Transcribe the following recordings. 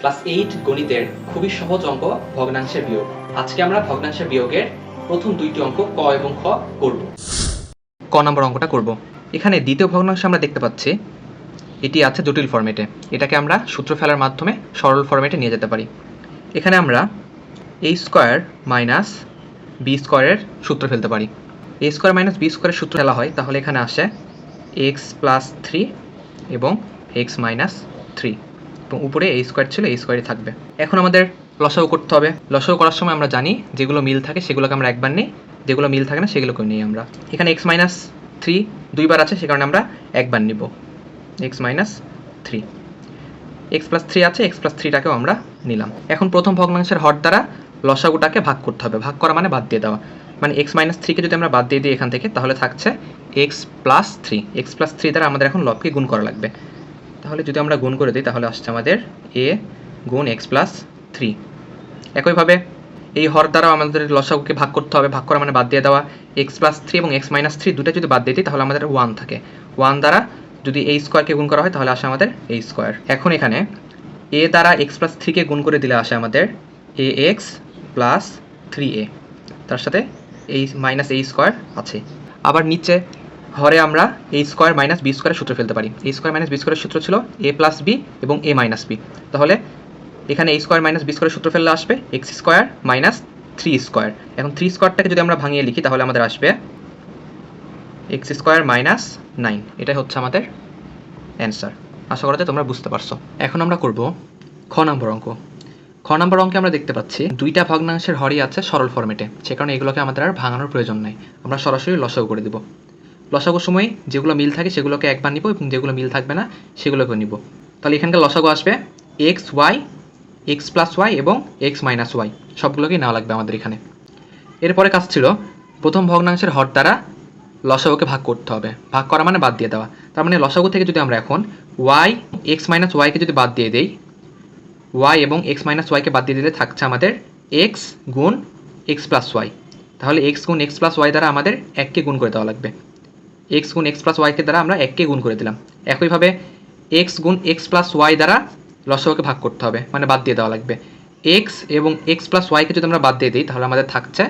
Class eight গণিতের খুবই সহজ অঙ্ক, ভগ্নাংশের বিয়োগ। আজকে আমরা ভগ্নাংশের বিয়োগের প্রথম দুইটি অঙ্ক ক এবং খ করব। ক নম্বর অঙ্কটা করব। এখানে দ্বিতীয় ভগ্নাংশ আমরা দেখতে পাচ্ছি। এটি আছে জটিল ফরম্যাটে। এটাকে আমরা সূত্র ফেলার মাধ্যমে সরল ফরম্যাটে নিয়ে যেতে পারি। এখানে আমরা এ স্কোয়ার মাইনাস বি স্কোয়ারের সূত্র ফেলতে পারি। এ স্কোয়ার মাইনাস বি স্কোয়ারের সূত্র ফেলা হয়, তাহলে এখানে আসে এক্স প্লাস থ্রি এবং এক্স মাইনাস থ্রি উপরে এই স্কোয়ার ছিল, এই স্কোয়ারই থাকবে। এখন আমাদের লসাও করতে হবে। লসাগু করার সময় আমরা জানি যেগুলো মিল থাকে সেগুলোকে আমরা একবার নিই, যেগুলো মিল থাকে না সেগুলোকে নিই আমরা। এখানে এক্স মাইনাস থ্রি দুইবার আছে, সে কারণে আমরা একবার নিব। X minus three x plus three আছে এক্স প্লাস থ্রিটাকেও আমরা নিলাম। এখন প্রথম ভগ্নাংশের হর দ্বারা লসাগুটাকে ভাগ করতে হবে। ভাগ করা মানে বাদ দিয়ে দেওয়া। মানে এক্স মাইনাস থ্রিকে যদি আমরা বাদ দিয়ে দিই এখান থেকে, তাহলে থাকছে x plus three x plus three দ্বারা আমাদের এখন লবকে গুণ করা লাগবে। তাহলে যদি আমরা গুণ করে দিই, তাহলে আসছে আমাদের এ গুণ এক্স প্লাস থ্রি একইভাবে এই হর দ্বারাও আমাদের লসাগুকে ভাগ করতে হবে। ভাগ করা মানে বাদ দিয়ে দেওয়া। এক্স প্লাস থ্রি এবং এক্স মাইনাস থ্রি দুটো যদি বাদ দিয়ে দিই, তাহলে আমাদের ওয়ান থাকে। ওয়ান দ্বারা যদি এই স্কোয়ারকে গুণ করা হয়, তাহলে আসে আমাদের এই স্কোয়ার এখন এখানে এ দ্বারা এক্স প্লাস থ্রিকে গুণ করে দিলে আসে আমাদের a x plus three a তার সাথে এই মাইনাস এই স্কোয়ার আছে। আবার নিচে হরে আমরা এই স্কোয়ার মাইনাস বি স্কোয়ারের সূত্র ফেলতে পারি। এই স্কোয়ার মাইনাস বি স্কোয়ারের সূত্র ছিল এ প্লাস বি এবং এ মাইনাস বি তাহলে এখানে এই স্কোয়ার মাইনাস বি স্কোয়ারের সূত্র ফেললে আসবে x square minus three square. এখন থ্রি স্কোয়ারটাকে যদি আমরা ভাঙিয়ে লিখি, তাহলে আমাদের আসবে এক্স স্কোয়ার মাইনাস নাইন এটাই হচ্ছে আমাদের অ্যান্সার আশা করা যায় তোমরা বুঝতে পারছ। এখন আমরা করব খ নম্বর অঙ্ক। খ নম্বর অঙ্কে আমরা দেখতে পাচ্ছি, দুইটা ভগ্নাংশের হরই আছে সরল ফরম্যাটে সে কারণে এগুলোকে আমাদের আর ভাঙানোর প্রয়োজন নাই। আমরা সরাসরি লসাগু করে দিব। লসাগুর সময় যেগুলো মিল থাকে সেগুলোকে একবার নিব এবং যেগুলো মিল থাকবে না সেগুলোকে নিব। তাহলে এখানকার লসাগু আসবে x y x plus y এবং এক্স মাইনাস ওয়াই সবগুলোকেই নেওয়া লাগবে আমাদের এখানে। এরপরে কাজ ছিল প্রথম ভগ্নাংশের হর দ্বারা লসাগুকে ভাগ করতে হবে। ভাগ করা মানে বাদ দিয়ে দেওয়া। তার মানে লসাগু থেকে যদি আমরা এখন ওয়াই এক্স মাইনাস ওয়াইকে যদি বাদ দিয়ে দেই ওয়াই এবং এক্স মাইনাস ওয়াইকে বাদ দিয়ে দিলে থাকছে আমাদের এক্স গুণ এক্স প্লাস ওয়াই তাহলে এক্স গুণ এক্স প্লাস ওয়াই দ্বারা আমাদের এককে গুণ করে দেওয়া লাগবে। এক্স গুণ এক্স প্লাস ওয়াইকে দ্বারা আমরা এককে গুণ করে দিলাম। একইভাবে এক্স গুণ এক্স প্লাস ওয়াই দ্বারা লসাগুকে ভাগ করতে হবে মানে বাদ দিয়ে দেওয়া লাগবে। এক্স এবং এক্স প্লাস ওয়াইকে যদি আমরা বাদ দিয়ে দিই, তাহলে আমাদের থাকছে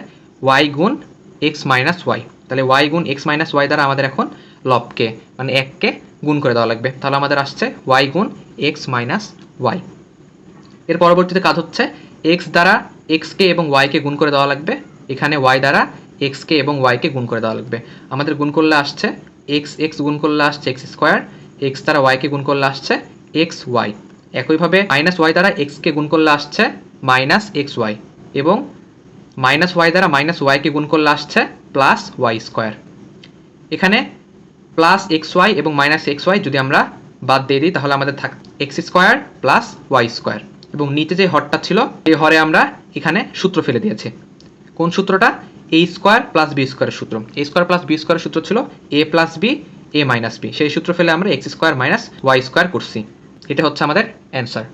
ওয়াই গুণ এক্স মাইনাস ওয়াই তাহলে ওয়াই গুণ এক্স মাইনাস ওয়াই দ্বারা আমাদের এখন লবকে মানে এককে গুণ করে দেওয়া লাগবে। তাহলে আমাদের আসছে ওয়াই গুণ এক্স মাইনাস ওয়াই এর পরবর্তীতে কাজ হচ্ছে এক্স দ্বারা এক্সকে এবং ওয়াইকে গুণ করে দেওয়া লাগবে। এখানে ওয়াই দ্বারা এক্সকে এবং ওয়াইকে গুণ করে দেওয়া লাগবে। আমাদের গুণ করলে আসছে এক্স এক্স গুণ করলে আসছে এক্স স্কোয়ার এক্স দ্বারা ওয়াইকে গুণ করলে আসছে এক্স ওয়াই একইভাবে মাইনাস ওয়াই দ্বারা এক্সকে গুণ করলে আসছে মাইনাস এক্স ওয়াই এবং মাইনাস ওয়াই দ্বারা মাইনাস ওয়াইকে গুণ করলে আসছে প্লাস ওয়াই স্কোয়ার এখানে প্লাস এক্স ওয়াই এবং মাইনাস এক্স ওয়াই যদি আমরা বাদ দিয়ে দিই, তাহলে আমাদের থাক x square plus y square এবং নিচে যে হরটা ছিল, এই হরে আমরা এখানে সূত্র ফেলে দিয়েছি। কোন সূত্রটা? এ স্কোয়ার প্লাস বি স্কোয়ারের সূত্র। এ স্কোয়ার প্লাস বি স্কোয়ারের সূত্র ছিল a plus b a minus b সেই সূত্র ফেলে আমরা x square minus y square করছি। এটা হচ্ছে আমাদের অ্যান্সার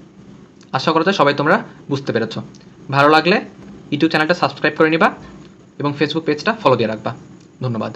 আশা করা যায় সবাই তোমরা বুঝতে পেরেছ। ভালো লাগলে ইউটিউব চ্যানেলটা সাবস্ক্রাইব করে নিবা এবং ফেসবুক পেজটা ফলো দিয়ে রাখবা। ধন্যবাদ।